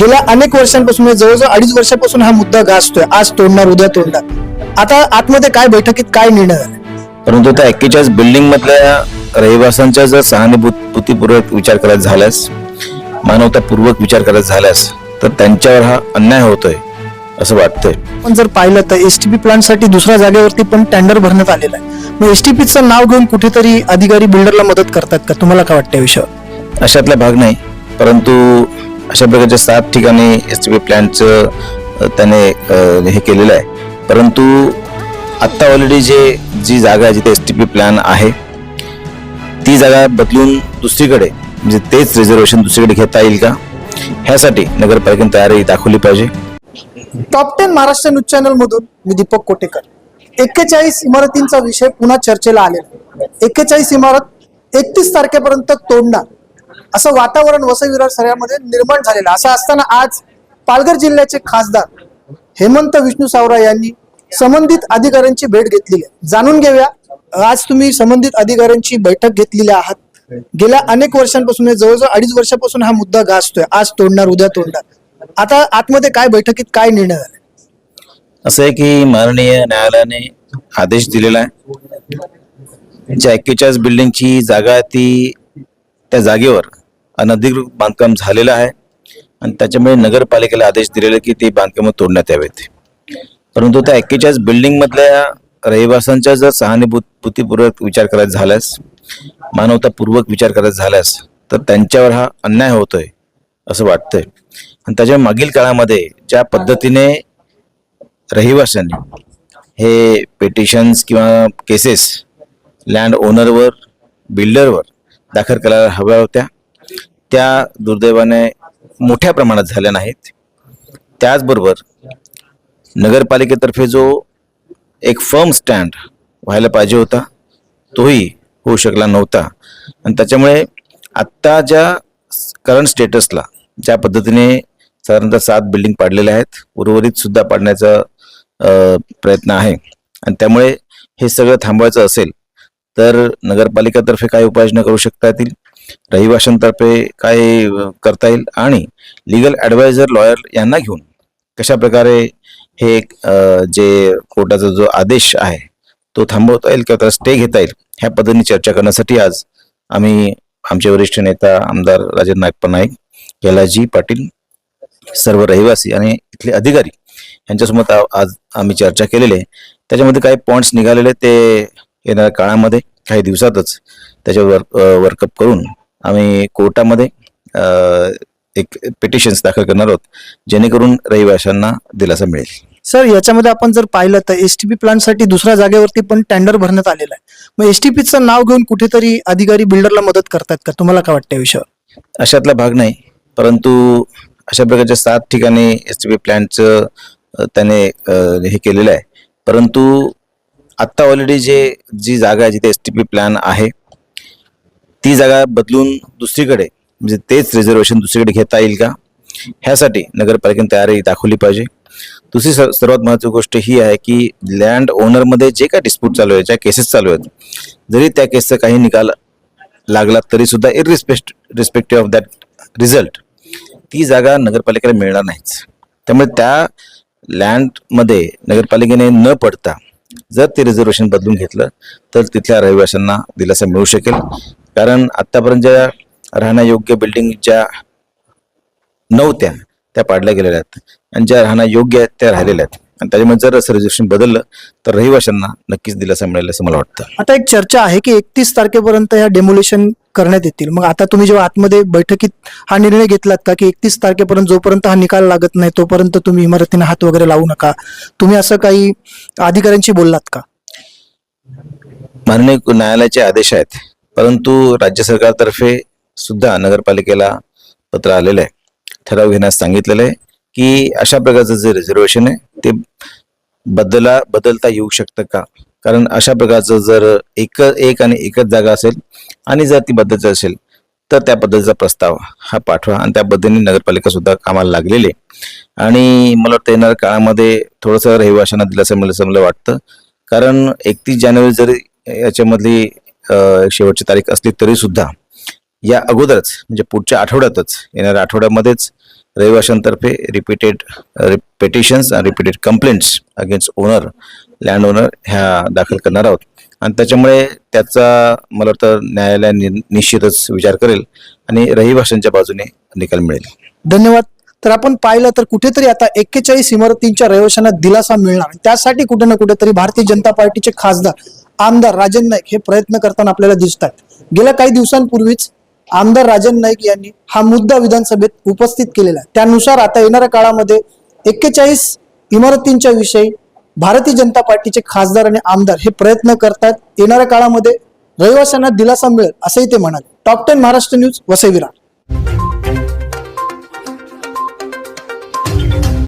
गेल्या अनेक वर्षांपासून म्हणजे जवळजवळ अडीच वर्षापासून हा मुद्दा गाजतोय. आज तोडणार उद्या तोडणार. आता आतमध्ये काय बैठकीत काय निर्णय झाले? परंतु त्या एक्केचाळीस बिल्डिंग मधल्या रहिवाशांच्या जर सहानुभूतीपूर्वक विचार करायचा झाल्यास मानवतापूर्वक विचार करायचा झाल्यास तर त्यांच्यावर हा अन्याय होतोय असं वाटतंय. पण जर पाहिलं तर एसटीपी प्लांटसाठी दुसऱ्या जागेवरती पण टेंडर भरण्यात आलेलं आहे. मग एसटीपीचं नाव घेऊन कुठेतरी अधिकारी बिल्डरला मदत करतात का? तुम्हाला काय वाटतं या विषयावर? अशातला भाग नाही परंतु अशा प्रकारच्या सात ठिकाणी एस टी पी प्लॅनचं त्याने हे केलेलं आहे. परंतु आत्ता ऑलरेडी जे जी जागा आहे जिथे एस टी पी प्लॅन आहे ती जागा बदलून दुसरीकडे म्हणजे तेच रिझर्वेशन दुसरीकडे घेता येईल का? ह्यासाठी नगरपालिकेने तयारी दाखवली पाहिजे. Top ten Maharashtra news channel मधून मी दीपक कोटेकर. एक्केचाळीस इमारतींचा विषय पुन्हा चर्चेला आलेला एक्केचाळीस इमारत एकतीस तारखेपर्यंत तोडणार. असं वातावरण वसविरार निर्माण झालेलं असं असताना आज पालघर जिल्ह्याचे खासदार हेमंत विष्णू सावरा यांनी संबंधित अधिकाऱ्यांची भेट घेतलेली आहे. जाणून घेऊया. आज तुम्ही संबंधित अधिकाऱ्यांची बैठक घेतलेली आहात. गेल्या अनेक वर्षांपासून म्हणजे जवळजवळ अडीच वर्षापासून हा मुद्दा गाजतोय. आज तोडणार उद्या तोडणार. आता आतमध्ये काय बैठकीत काय निर्णय झाले? असं आहे की माननीय न्यायालयाने आदेश दिलेला आहे. ज्या एक्केचाळीस बिल्डिंगची जागा ती त्या जागेवर अनधिकृत बांधकाम झालेलं आहे आणि त्याच्यामुळे नगरपालिकेला आदेश दिलेला की ती बांधकामं तोडण्यात यावेत परंतु त्या एक्केचाळीस बिल्डिंगमधल्या रहिवाशांच्या जर सहानुभूतीपूर्वक विचार करायचा झाल्यास मानवतापूर्वक विचार करायचा झाल्यास तर त्यांच्यावर हा अन्याय होतोय असं वाटतंय. आणि त्याच्या मागील काळामध्ये ज्या पद्धतीने रहिवाशांनी हे पेटिशन्स किंवा केसेस लँड ओनरवर बिल्डरवर दाखल करायला हव्या होत्या त्या दुर्दैवाने मोठ्या प्रमाणात झाल्या नाहीत. त्याचबरोबर नगरपालिकेतर्फे जो एक फर्म स्टँड व्हायला पाहिजे होता तोही होऊ शकला नव्हता. आणि त्याच्यामुळे आत्ता ज्या करंट स्टेटसला ज्या पद्धतीने साधारणतः सात बिल्डिंग पाडलेल्या आहेत उर्वरित सुद्धा पाडण्याचा प्रयत्न आहे. आणि त्यामुळे हे सगळं थांबवायचं असेल तर नगरपालिकातर्फे काय उपाययोजना करू शकता येतील. रहिवाशांतर्फे काय करता येईल? आणि लिगल ॲडवायझर लॉयर यांना घेऊन कशा प्रकारे हे जे कोर्टाचा जो आदेश आहे तो थांबवता येईल किंवा त्याला स्टे घेता येईल? ह्या पद्धतीने चर्चा करण्यासाठी आज आम्ही आमचे वरिष्ठ नेता आमदार राजेंद्र नागप्पा नाईक यलाजी पाटील सर्व रहिवासी आणि इथले अधिकारी यांच्यासोबत आज आम्ही चर्चा केलेली आहे. त्याच्यामध्ये काही पॉईंट्स निघालेले ते येणाऱ्या काळामध्ये. काही दिवसातच त्याच्यावर वर्कअप करून आम्ही कोर्टामध्ये एक पिटिशन्स दाखल करणार आहोत जेणेकरून रहिवाशांना दिलासा मिळेल. सर याच्यामध्ये आपण जर पाहिलं तर एसटीपी प्लांटसाठी दुसऱ्या जागेवरती पण टेंडर भरण्यात आलेलं आहे. मग एसटीपीचं नाव घेऊन कुठेतरी अधिकारी बिल्डरला मदत करतात का? तुम्हाला काय वाटतं विषयावर? अशातला भाग नाही परंतु अशा प्रकारच्या सात ठिकाणी एस टी पी प्लॅनचं त्याने अ, हे केलेलं आहे. परंतु आत्ता ऑलरेडी जे जी जागा आहे जिथे एस टी पी प्लॅन आहे ती जागा बदलून दुसरीकडे म्हणजे तेच रिझर्वेशन दुसरीकडे घेता येईल का? ह्यासाठी नगरपालिकेने तयारी दाखवली पाहिजे. दुसरी स- सर्वात महत्त्वाची गोष्ट ही आहे की लँड ओनरमध्ये जे काय डिस्प्यूट चालू आहे ज्या केसेस चालू आहेत जरी त्या केसचा काही निकाल लागला तरी सुद्धा irrespective respective of that result ती जागा नगरपालिकेला मिळणार नाहीच. त्यामुळे त्या लँडमध्ये नगरपालिकेने न पडता जर ते रिझर्वेशन बदलून घेतलं तर तिथल्या रहिवाशांना दिलासा मिळू शकेल. कारण आत्तापर्यंत ज्या राहण्यायोग्य बिल्डिंग ज्या नव्हत्या त्या पाडल्या गेलेल्या आहेत. आणि ज्या राहण्या योग्य आहेत त्या राहिलेल्या आहेत. आणि त्याच्यामुळे जर असं रिझर्वेशन बदललं तर रहिवाशांना नक्कीच दिलासा मिळेल असं मला वाटतं. आता एक चर्चा आहे की एकतीस तारखेपर्यंत ह्या डेमोलेशन करण्यात येतील. मग आता तुम्ही जेव्हा आतमध्ये बैठकीत हा निर्णय घेतलात का की एकतीस तारखेपर्यंत जोपर्यंत हा निकाल लागत नाही तोपर्यंत तुम्ही इमारतीने हात वगैरे लावू नका? तुम्ही असं काही अधिकाऱ्यांशी बोललात का? माननीय न्यायालयाचे आदेश आहेत. परंतु राज्य सरकारतर्फे सुद्धा नगरपालिकेला पत्र आलेलं आहे. ठराव घेण्यास सांगितलेलं आहे की अशा प्रकारचं जे रिझर्वेशन आहे ते बदला बदलता येऊ शकतं का? कारण अशा प्रकारचं जर एक एक आणि एकच जागा असेल आणि जर ती बदलत असेल तर त्या पद्धतीचा प्रस्ताव हा पाठवा. आणि त्या पद्धतीने नगरपालिका सुद्धा कामाला लागलेली आहे. आणि मला वाटतं येणाऱ्या काळामध्ये थोडंसं रहिवाशांना दिलासा मिळेल असं मला वाटतं. कारण एकतीस जानेवारी जरी याच्यामधली शेवटची तारीख असली तरी सुद्धा या अगोदरच म्हणजे पुढच्या आठवड्यातच येणाऱ्या आठवड्यामध्येच रहिवाशांतर्फे रिपीटेड रिपिटेशन्स आणि repeated complaints against owner land owner ह्या दाखल करणार आहोत. आणि त्याच्यामुळे त्याचा मला वाटतं न्यायालय निश्चितच विचार करेल आणि रहिवाशांच्या बाजूने निकाल मिळेल. धन्यवाद. तर आपण पाहिलं तर कुठेतरी आता एक्केचाळीस इमारतींच्या रहिवाशांना दिलासा मिळणार त्यासाठी कुठे ना कुठेतरी भारतीय जनता पार्टीचे खासदार आमदार राजन नाईक हे प्रयत्न करताना आपल्याला दिसतात गेल्या काही दिवसांपूर्वीच आमदार राजन नाईक यांनी हा मुद्दा विधानसभेत उपस्थित केलेला त्यानुसार आता येणाऱ्या काळामध्ये एक्केचाळीस इमारतींच्या विषयी भारतीय जनता पार्टीचे खासदार आणि आमदार हे प्रयत्न करतात येणाऱ्या काळामध्ये रहिवाशांना दिलासा मिळेल असंही ते म्हणाले. Top ten Maharashtra news Vasai Virar.